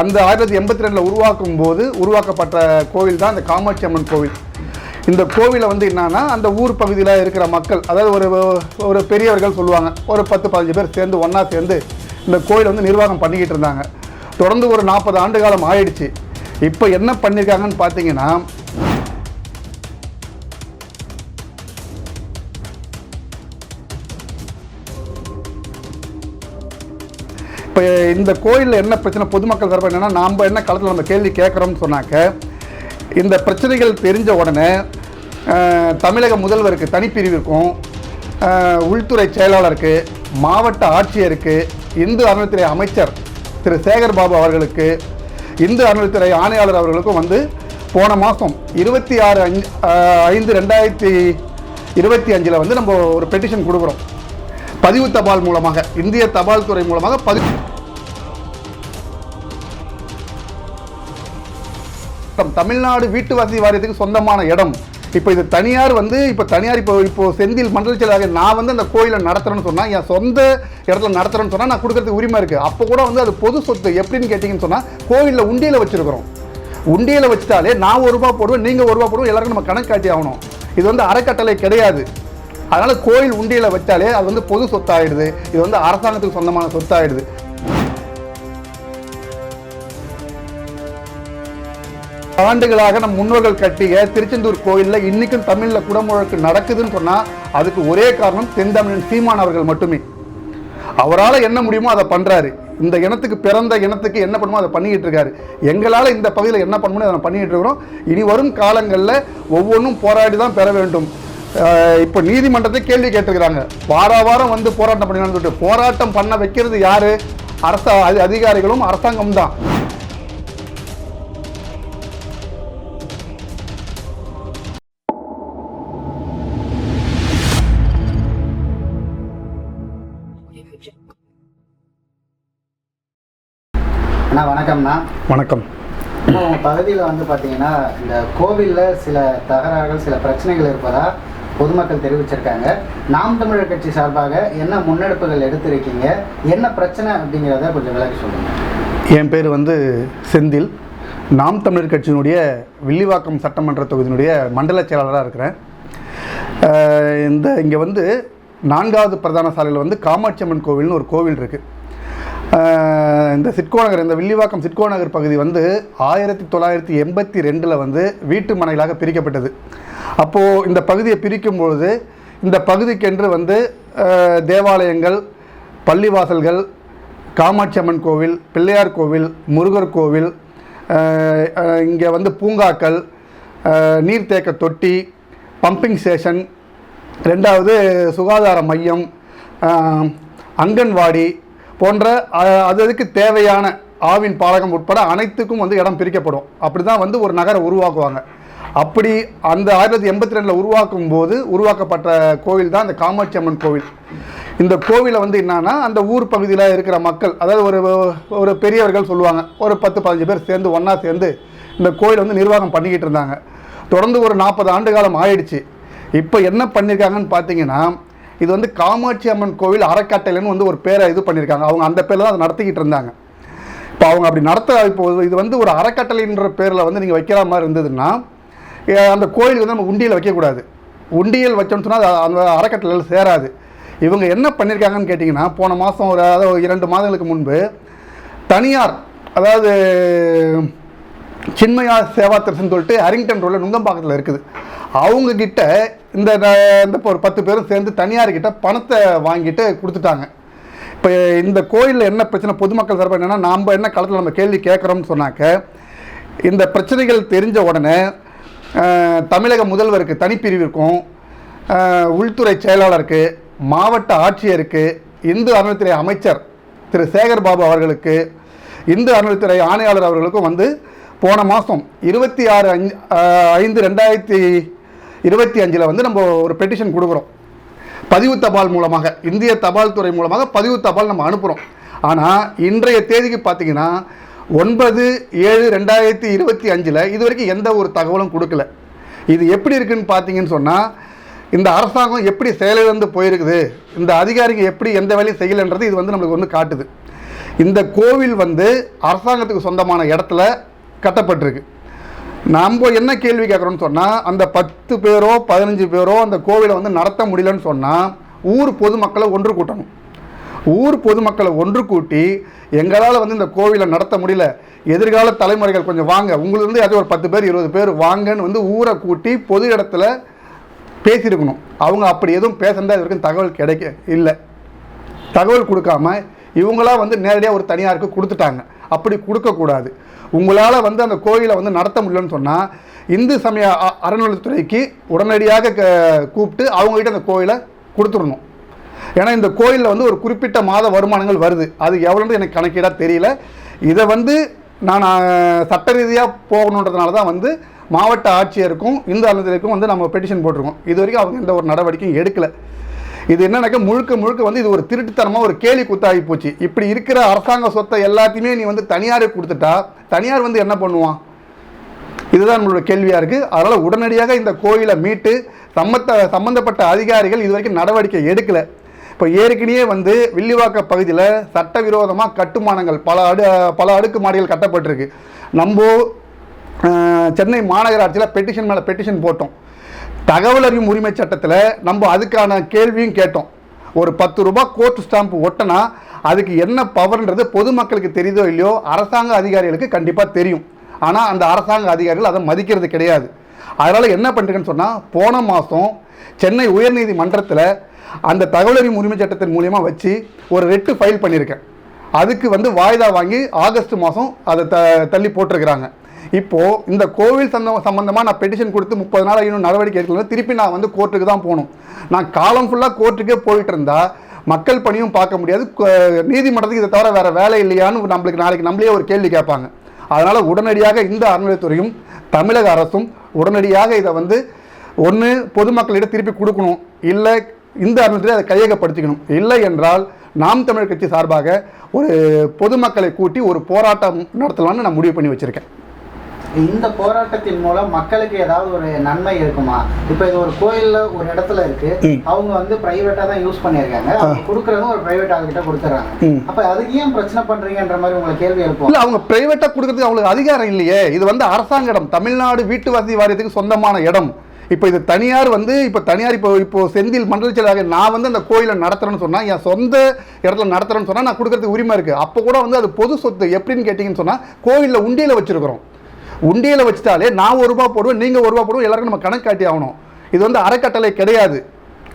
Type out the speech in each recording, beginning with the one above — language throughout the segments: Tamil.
அந்த ஆயிரத்தி எண்பத்தி ரெண்டில் உருவாக்கும் போது உருவாக்கப்பட்ட கோவில் தான் இந்த காமாட்சி அம்மன் கோவில். இந்த கோவிலை வந்து என்னன்னா அந்த ஊர் பகுதியில் இருக்கிற மக்கள் அதாவது ஒரு ஒரு பெரியவர்கள் சொல்லுவாங்க ஒரு பத்து பதினஞ்சு பேர் சேர்ந்து ஒன்றா சேர்ந்து இந்த கோயிலை வந்து நிர்வாகம் பண்ணிக்கிட்டு இருந்தாங்க. தொடர்ந்து ஒரு நாற்பது ஆண்டு காலம் ஆயிடுச்சு. இப்போ என்ன பண்ணியிருக்காங்கன்னு பார்த்தீங்கன்னா இப்போ இந்த கோயிலில் என்ன பிரச்சனை? பொதுமக்கள் தரப்பு என்னென்னா நாம் என்ன காலத்தில் நம்ம கேள்வி கேட்குறோம்னு சொன்னாக்க இந்த பிரச்சனைகள் தெரிஞ்ச உடனே தமிழக முதல்வருக்கு தனிப்பிரிவிற்கும் உள்துறை செயலாளருக்கு மாவட்ட ஆட்சியருக்கு இந்து அறநிலைத்துறை அமைச்சர் திரு சேகர் பாபு அவர்களுக்கு இந்து அறநிலைத்துறை ஆணையாளர் அவர்களுக்கும் வந்து போன மாதம் இருபத்தி ஆறு அஞ்சு ஐந்து ரெண்டாயிரத்தி இருபத்தி அஞ்சில் வந்து நம்ம ஒரு பெட்டிஷன் கொடுக்குறோம். பதிவு தபால் மூலமாக இந்திய தபால் துறை மூலமாக பதிவு தமிழ்நாடு வீட்டு வசதி வாரியத்துக்கு சொந்தமான இடம். இப்போ இது தனியார் வந்து இப்போ தனியார் இப்போ இப்போ செந்தில் மண்டல செயலாக நான் வந்து அந்த கோயிலை நடத்துறேன்னு சொன்னால் என் சொந்த இடத்துல நடத்துறேன்னு சொன்னால் நான் கொடுக்கறதுக்கு உரிமை இருக்குது அப்போ கூட வந்து அது பொது சொத்து எப்படின்னு கேட்டிங்கன்னு சொன்னால் கோயிலில் உண்டியில் வச்சுருக்கிறோம். உண்டியில் வச்சுட்டாலே நான் ஒரு ரூபா போடுவேன் நீங்கள் ஒரு ரூபா போடுவோம் எல்லாருக்கும் நம்ம கணக்கு காட்டி ஆகணும். இது வந்து அறக்கட்டளை கிடையாது. அதனால் கோயில் உண்டியில் வச்சாலே அது வந்து பொது சொத்தாயிடுது. இது வந்து அரசாங்கத்துக்கு சொந்தமான சொத்தாயிடுது. ஆண்டுகளாக நம் முன்னோர்கள் கட்டிய திருச்செந்தூர் கோயிலில் இன்னைக்கும் தமிழில் குடமுழக்கு நடக்குதுன்னு சொன்னால் அதுக்கு ஒரே காரணம் தென்தமிழன் சீமான் அவர்கள் மட்டுமே. அவரால் என்ன முடியுமோ அதை பண்ணுறாரு இந்த இனத்துக்கு பிறந்த இனத்துக்கு என்ன பண்ணுமோ அதை பண்ணிக்கிட்டு இருக்காரு. எங்களால் இந்த பகுதியில் என்ன பண்ணணுமோ அதை பண்ணிக்கிட்டு இருக்கிறோம். இனி வரும் காலங்களில் ஒவ்வொன்றும் போராடி தான் பெற வேண்டும். இப்போ நீதிமன்றத்தை கேள்வி கேட்டுருக்கிறாங்க. வார வாரம் வந்து போராட்டம் பண்ணிக்கலாம்னு சொல்லிட்டு. போராட்டம் பண்ண வைக்கிறது யார்? அரச அதி- அதிகாரிகளும் அரசாங்கம் தான் வணக்கம்ண்ணா. வணக்கம். இப்போ உங்கள் பகுதியில் வந்து பார்த்தீங்கன்னா இந்த கோவிலில் சில தகராறுகள் சில பிரச்சனைகள் இருப்பதா பொதுமக்கள் தெரிவிச்சிருக்காங்க. நாம் தமிழர் கட்சி சார்பாக என்ன முன்னெடுப்புகள் எடுத்திருக்கீங்க? என்ன பிரச்சனை அப்படிங்கிறத கொஞ்சம் விளக்கி சொல்லுங்கள் என் பேர் வந்து செந்தில். நாம் தமிழர் கட்சியினுடைய வில்லிவாக்கம் சட்டமன்ற தொகுதியினுடைய மண்டல செயலாளராக இருக்கிறேன். இந்த இங்கே வந்து நான்காவது பிரதான சாலையில் வந்து காமாட்சி அம்மன் கோவில்னு ஒரு கோவில் இருக்குது இந்த சிட்கோ நகர் இந்த வில்லிவாக்கம் சிட்கோ நகர் பகுதி வந்து ஆயிரத்தி தொள்ளாயிரத்தி எண்பத்தி ரெண்டில் வந்து வீட்டு மனைகளாக பிரிக்கப்பட்டது. அப்போது இந்த பகுதியை பிரிக்கும் பொழுது இந்த பகுதிக்கென்று வந்து தேவாலயங்கள் பள்ளிவாசல்கள் காமாட்சி அம்மன் கோவில் பிள்ளையார் கோவில் முருகர் கோவில் இங்கே வந்து பூங்காக்கள் நீர்த்தேக்க தொட்டி பம்பிங் ஸ்டேஷன் ரெண்டாவது சுகாதார மையம் அங்கன்வாடி போன்ற அது அதுக்கு தேவையான ஆவின் பாலகம் உட்பட அனைத்துக்கும் வந்து இடம் பிரிக்கப்படும். அப்படி தான் வந்து ஒரு நகரை உருவாக்குவாங்க. அப்படி அந்த ஆயிரத்தி எண்பத்தி ரெண்டில் உருவாக்கும் போது உருவாக்கப்பட்ட கோவில் தான் இந்த காமாட்சி அம்மன் கோவில். இந்த கோவிலை வந்து என்னன்னா அந்த ஊர் பகுதியில் இருக்கிற மக்கள் அதாவது ஒரு ஒரு பெரியவர்கள் சொல்லுவாங்க ஒரு பத்து பதினஞ்சு பேர் சேர்ந்து ஒன்றா சேர்ந்து இந்த கோயில் வந்து நிர்வாகம் பண்ணிக்கிட்டு இருந்தாங்க. தொடர்ந்து ஒரு நாற்பது ஆண்டு காலம் ஆயிடுச்சு. இப்போ என்ன பண்ணியிருக்காங்கன்னு பார்த்தீங்கன்னா இது வந்து காமாட்சி அம்மன் கோவில் அறக்கட்டளைன்னு வந்து ஒரு பேரை இது பண்ணியிருக்காங்க. அவங்க அந்த பேரில் தான் அதை நடத்திக்கிட்டு இருந்தாங்க. இப்போ அவங்க அப்படி நடத்த இப்போ இது வந்து ஒரு அறக்கட்டளைன்ற பேரில் வந்து நீங்கள் வைக்கிற மாதிரி இருந்ததுன்னா அந்த கோயிலுக்கு வந்து நம்ம உண்டியல் வைக்கக்கூடாது உண்டியல் வச்சோம்னு சொன்னால் அது அந்த அறக்கட்டளையில் சேராது. இவங்க என்ன பண்ணியிருக்காங்கன்னு கேட்டிங்கன்னா போன மாதம் ஒரு அதாவது ஒரு இரண்டு மாதங்களுக்கு முன்பு தனியார் அதாவது சின்மயா சேவா திருசன் சொல்லிட்டு அரிங்டன் ரோடில் நுங்கம்பாக்கத்தில் இருக்குது. அவங்கக்கிட்ட இந்த இந்த இப்போ ஒரு பத்து பேரும் சேர்ந்து தனியார்கிட்ட பணத்தை வாங்கிட்டு கொடுத்துட்டாங்க. இப்போ இந்த கோயிலில் என்ன பிரச்சனை பொதுமக்கள் சார்பாக என்னென்னா நாம் என்ன காலத்தில் நம்ம கேள்வி கேட்குறோம்னு சொன்னாக்க இந்த பிரச்சனைகள் தெரிஞ்ச உடனே தமிழக முதல்வருக்கு தனிப்பிரிவிற்கும் உள்துறை செயலாளருக்கு மாவட்ட ஆட்சியருக்கு இந்து அறநிலைத்துறை அமைச்சர் திரு சேகர் பாபு அவர்களுக்கு இந்து அறநிலைத்துறை ஆணையாளர் அவர்களுக்கும் வந்து போன மாதம் இருபத்தி ஆறு அஞ்சு ஐந்து ரெண்டாயிரத்தி இருபத்தி அஞ்சில் வந்து நம்ம ஒரு பெட்டிஷன் கொடுக்குறோம். பதிவு தபால் மூலமாக இந்திய தபால் துறை மூலமாக பதிவு தபால் நம்ம அனுப்புகிறோம் ஆனால் இன்றைய தேதிக்கு பார்த்தீங்கன்னா ஒன்பது ஏழு ரெண்டாயிரத்தி இருபத்தி அஞ்சில் இது வரைக்கும் எந்த ஒரு தகவலும் கொடுக்கல. இது எப்படி இருக்குன்னு பார்த்தீங்கன்னு சொன்னால் இந்த அரசாங்கம் எப்படி செயலிழந்து போயிருக்குது இந்த அதிகாரிங்க எப்படி எந்த வேலையும் செய்யலைன்றது இது வந்து நம்மளுக்கு வந்து காட்டுது. இந்த கோவில் வந்து அரசாங்கத்துக்கு சொந்தமான இடத்துல கட்டப்பட்டிருக்கு. நம்ம என்ன கேள்வி கேட்குறோன்னு சொன்னால் அந்த பத்து பேரோ பதினஞ்சு பேரோ அந்த கோவிலை வந்து நடத்த முடியலன்னு சொன்னால் ஊர் பொதுமக்களை ஒன்று கூட்டணும். ஊர் பொதுமக்களை ஒன்று கூட்டி எங்களால் வந்து இந்த கோவிலை நடத்த முடியல. எதிர்கால தலைமுறைகள் கொஞ்சம் வாங்க. உங்களுக்கு அது ஒரு பத்து பேர் இருபது பேர் வாங்கன்னு வந்து ஊரை கூட்டி பொது இடத்துல பேசியிருக்கணும். அவங்க அப்படி எதுவும் பேசுனதா இது வரைக்கும் தகவல் கிடைக்க இல்லை. தகவல் கொடுக்காம இவங்களா வந்து நேரடியாக ஒரு தனியாருக்கு கொடுத்துட்டாங்க. அப்படி கொடுக்கக்கூடாது. உங்களால் வந்து அந்த கோயிலை வந்து நடத்த முடியலன்னு சொன்னால் இந்து சமய அ- அறநிலையத்துறைக்கு உடனடியாக க- கூப்பிட்டு அவங்ககிட்ட அந்த கோயிலை கொடுத்துடணும். ஏன்னா இந்த கோயிலில் வந்து ஒரு குறிப்பிட்ட மாத வருமானங்கள் வருது. அது எவ்வளோன்னு எனக்கு கணக்கீடாக தெரியல. இதை வந்து நான் சட்ட ரீதியாக போகணுன்றதுனால தான் வந்து மாவட்ட ஆட்சியருக்கும் இந்து அறநிலையத்துறைக்கும் வந்து நம்ம பெட்டிஷன் போட்டிருக்கோம். இது வரைக்கும் அவங்க எந்த ஒரு நடவடிக்கையும் எடுக்கலை. இது என்னன்னாக்கா முழுக்க முழுக்க வந்து இது ஒரு திருட்டுத்தனமாக ஒரு கேலி குத்தாகி போச்சு. இப்படி இருக்கிற அரசாங்க சொத்தை எல்லாத்தையுமே நீ வந்து தனியாருக்கு கொடுத்துட்டா தனியார் வந்து என்ன பண்ணுவான்? இதுதான் நம்மளோட கேள்வியாக இருக்குது அதனால் உடனடியாக இந்த கோயிலை மீட்டு சம்மத்த சம்மந்தப்பட்ட அதிகாரிகள் இது வரைக்கும் நடவடிக்கை எடுக்கலை. இப்போ ஏற்கனவே வந்து வில்லிவாக்க பகுதியில் சட்டவிரோதமாக கட்டுமானங்கள் பல அடு பல அடுக்கு மாடிகள் கட்டப்பட்டிருக்கு. நம்ம சென்னை மாநகராட்சியில் பெட்டிஷன் மேலே பெட்டிஷன் போட்டோம். தகவல் அறியும் உரிமை சட்டத்தில் நம்ம அதுக்கான கேள்வியும் கேட்டோம். ஒரு பத்து ரூபாய் கோர்ட் ஸ்டாம்ப் ஒட்டினா அதுக்கு என்ன பவர்ன்றது பொதுமக்களுக்கு தெரியுதோ இல்லையோ அரசாங்க அதிகாரிகளுக்கு கண்டிப்பாக தெரியும். ஆனால் அந்த அரசாங்க அதிகாரிகள் அதை மதிக்கிறது கிடையாது. அதனால் என்ன பண்ணுறேன்னு சொன்னால் போன மாதம் சென்னை உயர்நீதிமன்றத்தில் அந்த தகவல் அறியும் உரிமை சட்டத்தின் மூலியமாக வச்சு ஒரு ரெட்டு ஃபைல் பண்ணியிருக்கேன். அதுக்கு வந்து வாய்தா வாங்கி ஆகஸ்ட் மாதம் அதை த தள்ளி போட்டிருக்கிறாங்க. இப்போது இந்த கோவில் சந்த சம்மந்தமாக நான் பெட்டிஷன் கொடுத்து முப்பது நாள் இன்னும் நடவடிக்கை எடுக்கல திருப்பி நான் வந்து கோர்ட்டுக்கு தான் போகணும். நான் காலம் ஃபுல்லாக கோர்ட்டுக்கே போயிட்டு இருந்தா மக்கள் பணியும் பார்க்க முடியாது. நீதிமன்றத்துக்கு இதை தவிர வேறு வேலை இல்லையான்னு நம்மளுக்கு நாளைக்கு நம்மளே ஒரு கேள்வி கேட்பாங்க. அதனால் உடனடியாக இந்த அறநிலையத்துறையும் தமிழக அரசும் உடனடியாக இதை வந்து ஒன்று பொதுமக்களிடம் திருப்பி கொடுக்கணும். இல்லை இந்த அறநிலையத்தை அதை கையகப்படுத்திக்கணும். இல்லை என்றால் நாம் தமிழர் கட்சி சார்பாக ஒரு பொதுமக்களை கூட்டி ஒரு போராட்டம் நடத்தலாம்னு நான் முடிவு பண்ணி வச்சுருக்கேன். இந்த போராட்டத்தின் மூலம் மக்களுக்கு ஏதாவது ஒரு நன்மை இருக்குமா? இப்போ இது ஒரு கோயில்ல ஒரு இடத்துல இருக்கு. அவங்க வந்து பிரைவேட்டா தான் யூஸ் பண்ணியிருக்காங்க. அவங்க கொடுக்கறதும் ஒரு பிரைவேட் ஆளுகிட்ட கொடுத்துறாங்க. அப்ப அதுக்கு ஏன் பிரச்சனை பண்றீங்கன்ற மாதிரி உங்களை கேள்வி எழுப்பும்? இல்லை அவங்க பிரைவேட்டாக கொடுக்கறதுக்கு அவங்களுக்கு அதிகாரம் இல்லையே. இது வந்து அரசாங்க இடம். தமிழ்நாடு வீட்டு வசதி வாரியத்துக்கு சொந்தமான இடம். இப்போ இது தனியார் வந்து இப்போ தனியார் இப்போ இப்போ செந்தில் மண்டல செயலாளர் நான் வந்து அந்த கோயிலை நடத்துறேன்னு சொன்னால் என் சொந்த இடத்துல நடத்துறேன்னு சொன்னால் நான் கொடுக்கறதுக்கு உரிமை இருக்குது அப்போ கூட வந்து அது பொது சொத்து. எப்படின்னு கேட்டிங்கன்னு சொன்னால் கோவிலில் உண்டியலை வச்சுருக்கிறோம். உண்டியலை வச்சுட்டாலே நான் ஒரு ரூபா போடுவேன் நீங்கள் ஒரு ரூபா போடுவோம் எல்லாருக்கும் நம்ம கணக்கு காட்டி ஆகணும். இது வந்து அறக்கட்டளை கிடையாது.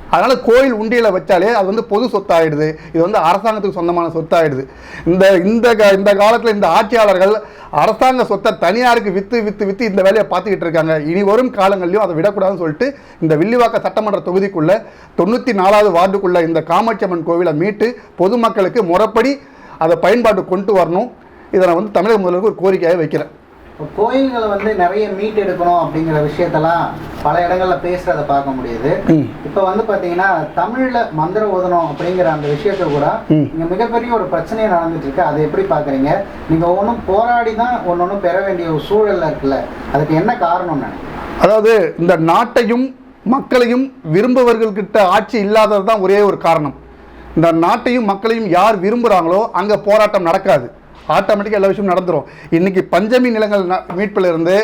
அதனால் கோயில் உண்டியில் வச்சாலே அது வந்து பொது சொத்தாயிடுது. இது வந்து அரசாங்கத்துக்கு சொந்தமான சொத்தாயிடுது. இந்த இந்த கா- இந்த காலத்தில் இந்த ஆட்சியாளர்கள் அரசாங்க சொத்தை தனியாருக்கு விற்று விற்று விற்று இந்த வேலையை பார்த்துக்கிட்டு இருக்காங்க. இனி வரும் காலங்கள்லையும் அதை விடக்கூடாதுன்னு சொல்லிட்டு இந்த வில்லிவாக்க சட்டமன்ற தொகுதிக்குள்ளே தொண்ணூற்றி நாலாவது வார்டுக்குள்ளே இந்த காமாட்சி அம்மன் கோவிலை மீட்டு பொதுமக்களுக்கு முறைப்படி அதை பயன்பாட்டு கொண்டு வரணும். இதை நான் வந்து தமிழக முதல்வருக்கு ஒரு கோரிக்கையாக வைக்கிறேன். இப்போ கோயில்களை வந்து நிறைய மீட் எடுக்கணும் அப்படிங்கிற விஷயத்தெல்லாம் பல இடங்கள்ல பேசுறத பார்க்க முடியுது. இப்போ வந்து பாத்தீங்கன்னா தமிழ்ல மந்திர ஓதனம் அப்படிங்கிற அந்த விஷயத்த கூட. இங்க மிகப்பெரிய ஒரு பிரச்சனையே நடந்துட்டு இருக்கு அதை எப்படி பாக்குறீங்க நீங்க ஒவ்வொன்றும் போராடி தான் ஒன்னொன்னும் பெற வேண்டிய ஒரு சூழல்ல இருக்குல்ல. அதுக்கு என்ன காரணம் நினைக்கிறேன் அதாவது இந்த நாட்டையும் மக்களையும் விரும்புபவர்கள்கிட்ட ஆட்சி இல்லாதது தான் ஒரே ஒரு காரணம். இந்த நாட்டையும் மக்களையும் யார் விரும்புகிறாங்களோ அங்கே போராட்டம் நடக்காது. ஆட்டோமேட்டிக்காக எல்லா விஷயமும் நடந்துரும். இன்னைக்கு பஞ்சமி நிலங்கள் மீட்பிலிருந்து மீட்பில் இருந்து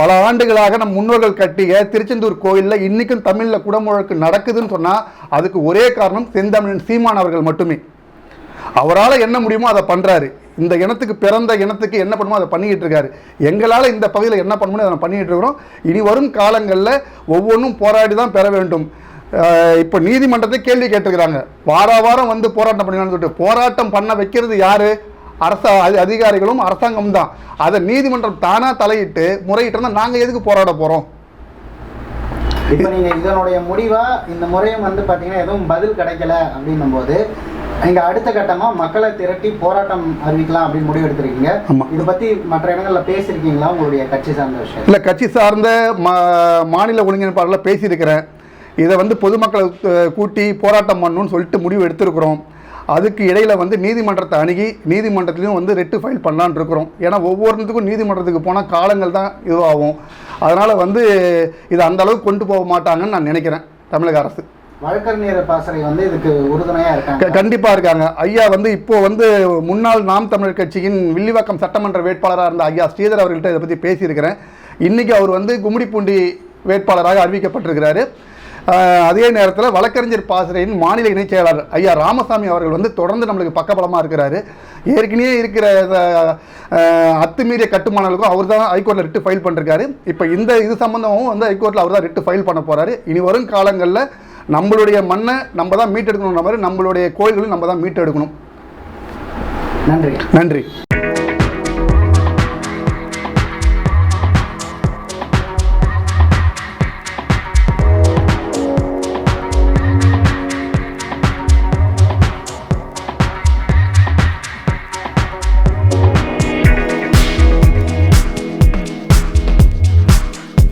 பல ஆண்டுகளாக நம் முன்னோர்கள் கட்டிய திருச்செந்தூர் கோயிலில் இன்றைக்கும் தமிழில் குடமுழக்கு நடக்குதுன்னு சொன்னால் அதுக்கு ஒரே காரணம் செந்தமிழன் சீமான் அவர்கள் மட்டுமே. அவரால் என்ன முடியுமோ அதை பண்ணுறாரு இந்த இனத்துக்கு பிறந்த இனத்துக்கு என்ன பண்ணுமோ அதை பண்ணிக்கிட்டு இருக்காரு. எங்களால் இந்த பகுதியில் என்ன பண்ணணுமோ அதை பண்ணிக்கிட்டு இருக்கிறோம். இனி வரும் காலங்களில் ஒவ்வொன்றும் போராடி தான் பெற வேண்டும். இப்போ நீதிமன்றத்தை கேள்வி கேட்டுக்கிறாங்க வார வாரம் வந்து போராட்டம் பண்ணிடலாம்னு சொல்லிட்டு போராட்டம் பண்ண வைக்கிறது யாரு? அரச அதி- அதிகாரிகளும் அரசாங்கம் தான். அதை நீதிமன்றம் தானாக தலையிட்டு முறையிட்டு இருந்தால் நாங்கள் எதுக்கு போராட போகிறோம் இப்போ நீங்க இதனுடைய முடிவா இந்த முறையும் வந்து பாத்தீங்கன்னா எதுவும் பதில் கிடைக்கல அப்படின்னும் போது நீங்க அடுத்த கட்டமா மக்களை திரட்டி போராட்டம் அறிவிக்கலாம் அப்படின்னு முடிவு எடுத்திருக்கீங்க. இதை பத்தி மற்ற இடங்கள்ல பேசியிருக்கீங்களா? உங்களுடைய கட்சி சார்ந்த விஷயம். இல்லை கட்சி சார்ந்த மாநில ஒருங்கிணைப்பாளரில் பேசியிருக்கிறேன். இதை வந்து பொதுமக்களை கூட்டி போராட்டம் பண்ணணும்னு சொல்லிட்டு முடிவு எடுத்திருக்கிறோம். அதுக்கு இடையில வந்து நீதிமன்றத்தை அணுகி நீதிமன்றத்திலையும் வந்து ரெட்டு ஃபைல் பண்ணலான்னு இருக்கிறோம். ஏன்னா ஒவ்வொருத்துக்கும் நீதிமன்றத்துக்கு போனால் காலங்கள் தான் இதுவாகும். அதனால் வந்து இதை அந்த அளவுக்கு கொண்டு போக மாட்டாங்கன்னு நான் நினைக்கிறேன் தமிழக அரசு. வழக்கறிஞர் பாசறை வந்து இதுக்கு உறுதுணையா இருக்காங்க. க- கண்டிப்பா இருக்காங்க. ஐயா வந்து இப்போ வந்து முன்னாள் நாம் தமிழர் கட்சியின் வில்லிவாக்கம் சட்டமன்ற வேட்பாளராக இருந்த ஐயா ஸ்ரீதர் அவர்கள்ட்ட இதை பற்றி பேசியிருக்கிறேன். இன்னைக்கு அவர் வந்து கும்மிடிப்பூண்டி வேட்பாளராக அறிவிக்கப்பட்டிருக்கிறாரு. அதே நேரத்தில் வழக்கறிஞர் பாசறையின் மாநில இணைச் செயலாளர் ஐயா ராமசாமி அவர்கள் வந்து தொடர்ந்து நம்மளுக்கு பக்கபலமாக இருக்கிறாரு. ஏற்கனவே இருக்கிற அத்துமீறிய கட்டுமானங்களுக்கும் அவர் தான் ஹைகோர்ட்டில் ரிட்டு ஃபைல் பண்ணிருக்காரு. இப்போ இந்த இது சம்மந்தமும் வந்து ஹைகோர்ட்டில் அவர் தான் ரிட்டு ஃபைல் பண்ண போகிறாரு இனி வரும் காலங்களில் நம்மளுடைய மண்ணை நம்ம தான் மீட்டெடுக்கணுன்ற மாதிரி நம்மளுடைய கோயில்களையும் நம்ம தான் மீட்டெடுக்கணும். நன்றி. நன்றி.